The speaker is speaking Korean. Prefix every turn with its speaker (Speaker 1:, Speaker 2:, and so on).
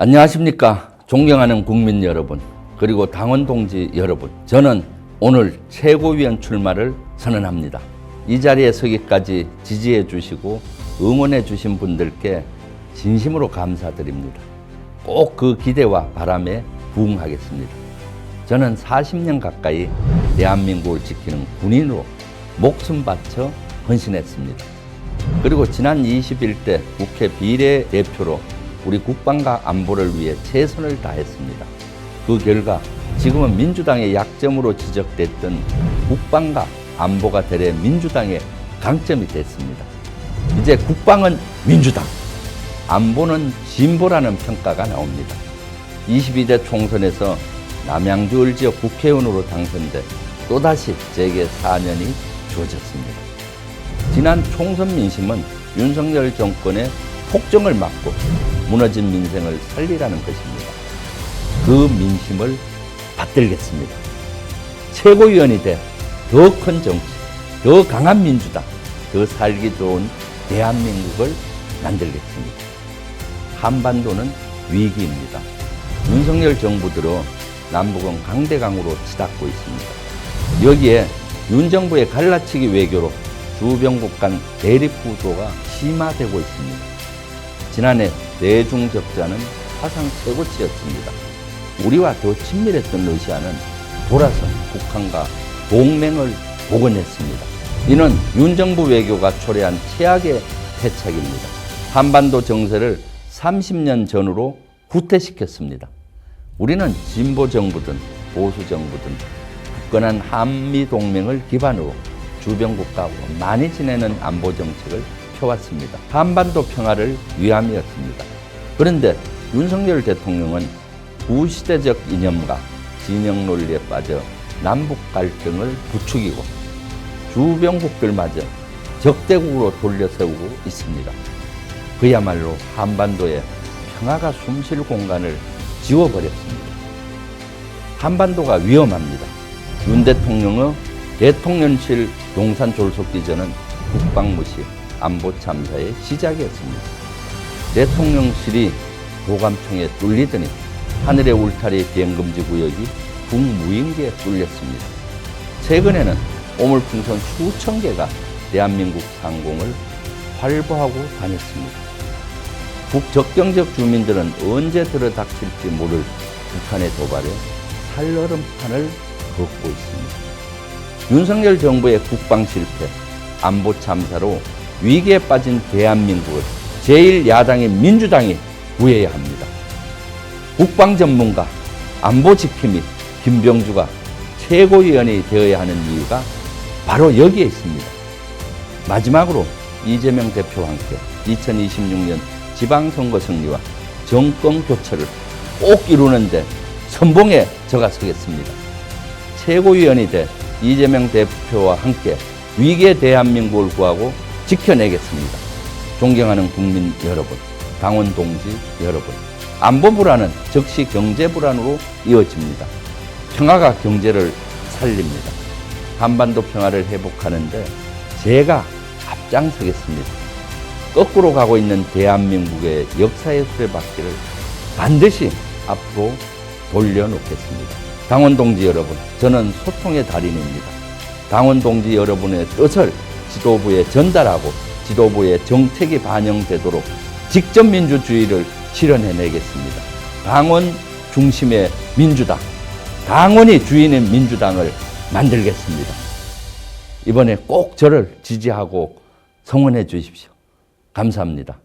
Speaker 1: 안녕하십니까. 존경하는 국민 여러분, 그리고 당원 동지 여러분. 저는 오늘 최고위원 출마를 선언합니다. 이 자리에 서기까지 지지해 주시고 응원해 주신 분들께 진심으로 감사드립니다. 꼭 그 기대와 바람에 부응하겠습니다. 저는 40년 가까이 대한민국을 지키는 군인으로 목숨 바쳐 헌신했습니다. 그리고 지난 21대 국회 비례대표로 우리 국방과 안보를 위해 최선을 다했습니다. 그 결과 지금은 민주당의 약점으로 지적됐던 국방과 안보가 되려 민주당의 강점이 됐습니다. 이제 국방은 민주당, 안보는 진보라는 평가가 나옵니다. 22대 총선에서 남양주 을지역 국회의원으로 당선돼 또다시 제게 4년이 주어졌습니다. 지난 총선 민심은 윤석열 정권의 폭정을 막고 무너진 민생을 살리라는 것입니다. 그 민심을 받들겠습니다. 최고위원이 돼 더 큰 정치, 더 강한 민주당, 더 살기 좋은 대한민국을 만들겠습니다. 한반도는 위기입니다. 윤석열 정부 들어 남북은 강대강으로 치닫고 있습니다. 여기에 윤 정부의 갈라치기 외교로 주변국 간 대립 구도가 심화되고 있습니다. 지난해 내중 적자는 사상 최고치였습니다. 우리와 더 친밀했던 러시아는 돌아서 북한과 동맹을 복원했습니다. 이는 윤 정부 외교가 초래한 최악의 패착입니다. 한반도 정세를 30년 전으로 후퇴시켰습니다. 우리는 진보 정부든 보수 정부든 굳건한 한미 동맹을 기반으로 주변국가와 많이 지내는 안보 정책을 펴왔습니다. 한반도 평화를 위함이었습니다. 그런데 윤석열 대통령은 구시대적 이념과 진영 논리에 빠져 남북 갈등을 부추기고 주변국들마저 적대국으로 돌려세우고 있습니다. 그야말로 한반도에 평화가 숨쉴 공간을 지워버렸습니다. 한반도가 위험합니다. 윤 대통령의 대통령실 용산 졸속 기전은 국방무시, 안보 참사의 시작이었습니다. 대통령실이 도감청에 뚫리더니 하늘의 울타리 비행금지 구역이 북무인기에 뚫렸습니다. 최근에는 오물풍선 수천 개가 대한민국 상공을 활보하고 다녔습니다. 북적경적 주민들은 언제 들어닥칠지 모를 북한의 도발에 살얼음판을 걷고 있습니다. 윤석열 정부의 국방 실패, 안보 참사로 위기에 빠진 대한민국을 제1야당인 민주당이 구해야 합니다. 국방 전문가, 안보 지킴이 김병주가 최고위원이 되어야 하는 이유가 바로 여기에 있습니다. 마지막으로 이재명 대표와 함께 2026년 지방선거 승리와 정권 교체를 꼭 이루는데 선봉에 저가 서겠습니다. 최고위원이 돼 이재명 대표와 함께 위기의 대한민국을 구하고 지켜내겠습니다. 존경하는 국민 여러분, 당원 동지 여러분, 안보 불안은 즉시 경제 불안으로 이어집니다. 평화가 경제를 살립니다. 한반도 평화를 회복하는데 제가 앞장서겠습니다. 거꾸로 가고 있는 대한민국의 역사의 수레바퀴를 반드시 앞으로 돌려놓겠습니다. 당원 동지 여러분, 저는 소통의 달인입니다. 당원 동지 여러분의 뜻을 지도부에 전달하고 지도부의 정책이 반영되도록 직접 민주주의를 실현해내겠습니다. 당원 중심의 민주당, 당원이 주인인 민주당을 만들겠습니다. 이번에 꼭 저를 지지하고 성원해 주십시오. 감사합니다.